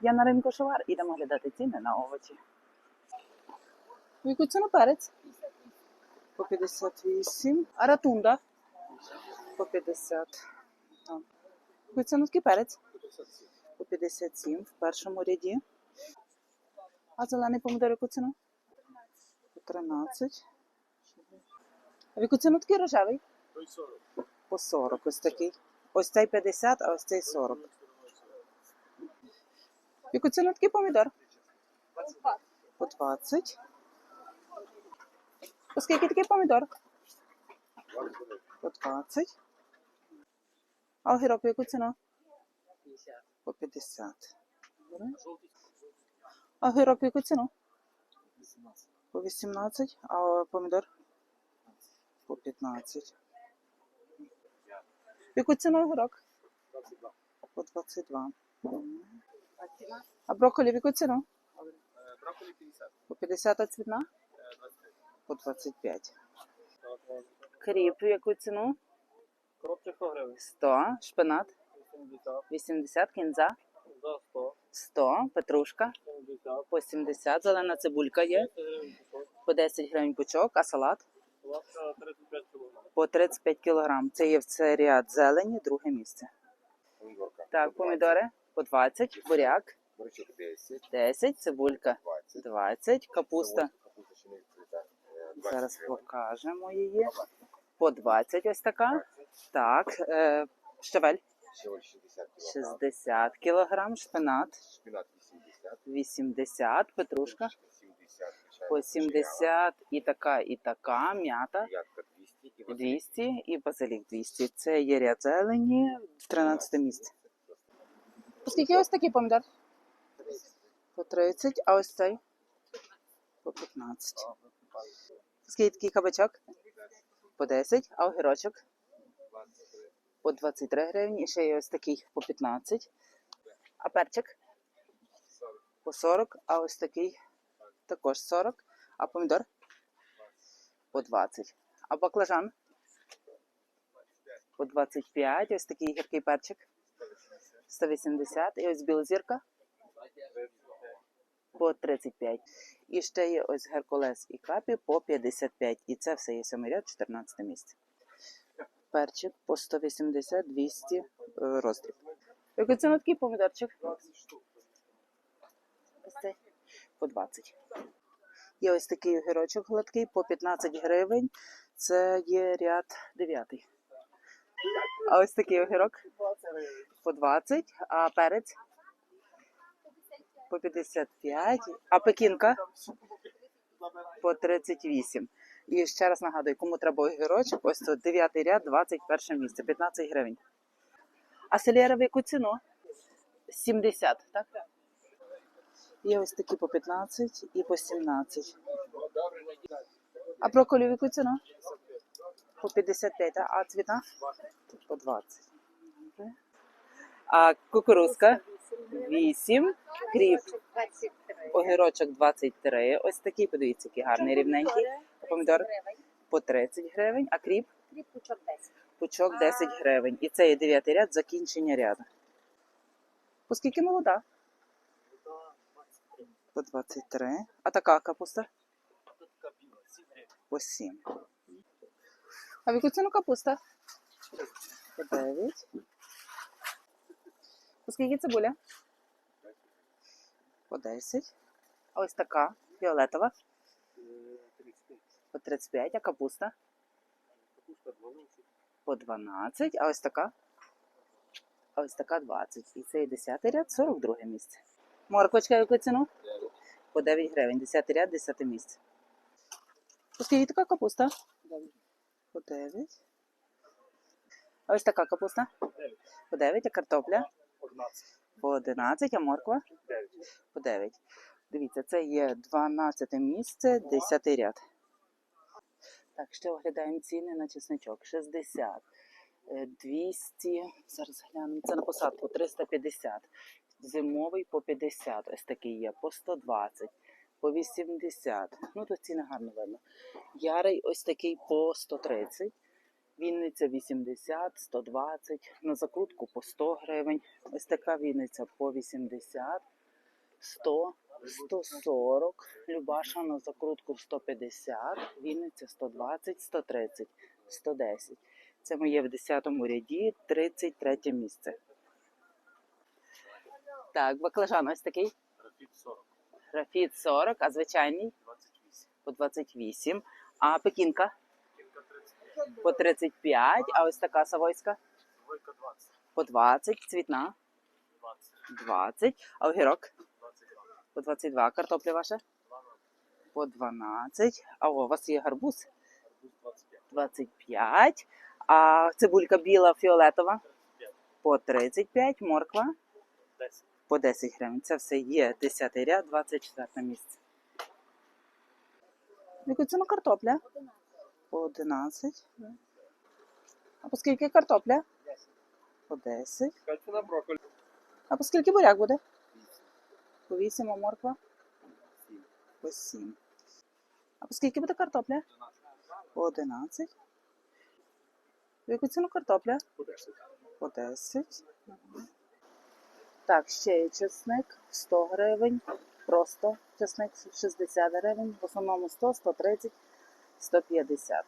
Я на ринку Шовар. Ідемо глядати ціни на овочі. В яку ціну перець? По 58. А ратунда? По 50. А. В яку ціну перець? По 57 в першому ряді. А зелений помідор яку ціну? По 13. А в яку ціну такий рожевий? По 40 ось такий. Ось цей 50, а ось цей 40. Яку ціну такий помідор? По 20. По скільки такий помідор? По 20. А огірок яку ціну? По 50. Добре. А огірок яку ціну? По 18. А помідор? По 15. В яку ціну огірок? По 22. А брокколі в яку ціну? Брокколи 50. По 50 а цвітна? е, 23. По 25. Кріп в яку ціну? Коробчик 100 гривень. 100. Шпинат 80. 80. Кінза За 100. 100. Петрушка 70. по 70. Зелена цибулька є 10 гривень по 10 гривень пучок, а салат Лапка 35 кг. по 35 кілограм. Це є в цей ряд зелені, друге місце. Помідорка. Так, помідори по 20, буряк Бурячок 10, 10, цибулька 20. 20, капуста. 20 Зараз покажемо її. По 20 ось така. Так, е, щавель Щавель 60 кг. 60 кілограм, шпинат Шпинат 80. 80, петрушка по 70 і така, і така, м'ята 200. І базилік 200 і базилік 200. Це є ряд зелені, 13 місце. Скільки ось такий помідор? По 30, а ось цей? По 15. Скільки такий кабачок? По 10, а огірочок? По 23 гривні. І ще є ось такий по 15. А перчик? По 40, а ось такий також 40. А помідор? По 20. А баклажан? По 25. Ось такий гіркий перчик. 180. І ось білозірка? По 35. І ще є ось Геркулес і капі по 55. І це все є сьомий ряд, 14 місце. Перчик по 180, 200 е, роздріб. Який ціна такий помідорчик? Ось цей по 20. Є ось такий огірочок гладкий по 15 гривень. Це є ряд 9. А ось такий огірок по 20, а перець по 55, а пекінка по 38. І ще раз нагадую, кому треба огірочок, ось тут 9 ряд, 21 місце, 15 гривень. А селера в яку ціну? 70, так? Є ось такі по 15 і по 17. А брокколі в яку ціну? По 55, а цвіта? По 20. А кукурузка? 8. Кріп. Огірочок 23. Ось такий, подивіться, який гарний рівненький. Помідор по 30 гривень, а кріп Пучок 10. пучок 10 гривень. І це є 9 ряд, закінчення ряду. По молода? По 23. А така капуста? По 7. А в яку ціну капуста? По 9. По скільки цибуля? По 10. А ось така фіолетова. По 35. А капуста? По 12. А ось така? А ось така 20. І це 10 ряд, 42 місце. Морквочка в яку ціну? По 9 гривень. 10 ряд, 10 місце. По скільки така капуста? По 9. А ось така капуста? По 9. А картопля? По 11. А морква? По 9. Дивіться, це є 12 місце, 10 ряд. Так, ще оглядаємо ціни на чесничок. 60, е, 200, зараз глянемо, це на посадку 350. Зимовий по 50, ось такий є, по 120, по 80. Ну, тут ціни гарно видно. Ярий ось такий по 130. Вінниця 80, 120, на закрутку по 100 гривень. Ось така Вінниця по 80, 100, 140, Любаша на закрутку 150, Вінниця 120, 130, 110. Це моє в 10 ряді, 33 місце. Так, баклажан ось такий. 40. Графіт 40, а звичайний 28. по 28. А пекінка Кінка 35. по 35, а ось така савойська Двойка 20. по 20, цвітна 20. 20, а огірок 22. по 22, картопля ваша 12. по 12, а у вас є гарбуз Арбуз 25. 25, а цибулька біла фіолетова 35. по 35, морква 10. По 10 гривень. Це все є 10 ряд, 24 місце. Яку ціну картопля? По 11. А по скільки картопля? По 10. Яка ціна брокколі? А по скільки буряк буде? По 8, а морква? По 7. А по скільки буде картопля? По 11. В яку ціну картопля? По 10. По 10. Так, ще є чесник 100 гривень. Просто чесник 60 гривень. В основному 100, 130, 150.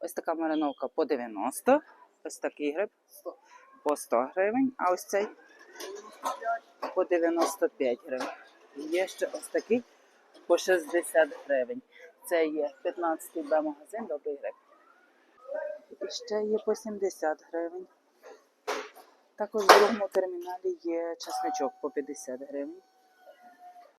Ось така мариновка по 90. Ось такий гриб по 100 гривень. А ось цей по 95 гривень. Є ще ось такий по 60 гривень. Це є 15-й Б-магазин, добрий гриб. І ще є по 70 гривень. Також в другому терміналі є часничок по 50 гривень.